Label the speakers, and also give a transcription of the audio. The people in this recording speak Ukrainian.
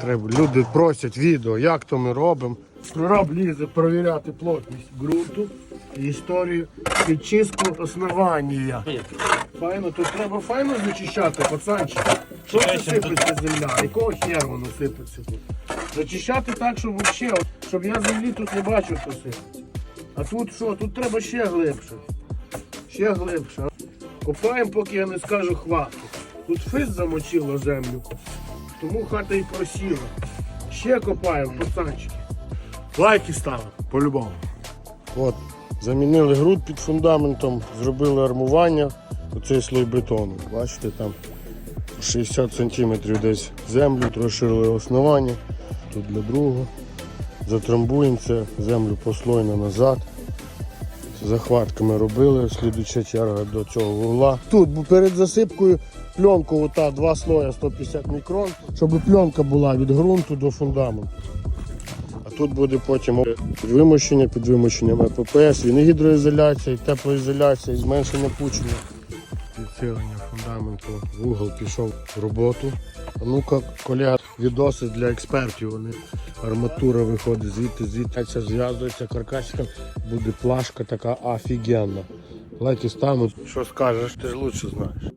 Speaker 1: Треба, люди просять відео, як то ми робимо. Прораб лізе перевіряти плотність ґрунту і історію і чистку основання. Файно, тут треба файно зачищати, пацанчик. Що це сипеться земля? Якого хера воно сипеться тут? Зачищати так, щоб вообще, щоб я землі тут не бачив, що сипеться. А тут що? Тут треба ще глибше. Ще глибше. Копаємо, поки я не скажу хватку. Тут физ замочило землю. Тому хата і просіла. Ще копаємо, пацанчики. Лайки ставимо, по-любому. От, замінили груд під фундаментом, зробили армування, оцей слой бетону. Бачите, там 60 см десь землю, розширили основання, тут для другого. Затрамбуємо це, землю послойно назад. Захватками робили, слідуча черга до цього вугла. Тут перед засипкою пленку, ота два слоя 150 мікрон, щоб пленка була від ґрунту до фундаменту. А тут буде потім підвимощення, під вимощенням ЕППС, і гідроізоляція, і теплоізоляція, і зменшення пучення. Підсилення фундаменту, вугол пішов в роботу. А ну-ка, колега, відоси для експертів. Вони арматура виходить звідти, звідти це зв'язується каркасиком, буде плашка така офігенна. Лайки стануть. Що скажеш, ти ж краще знаєш.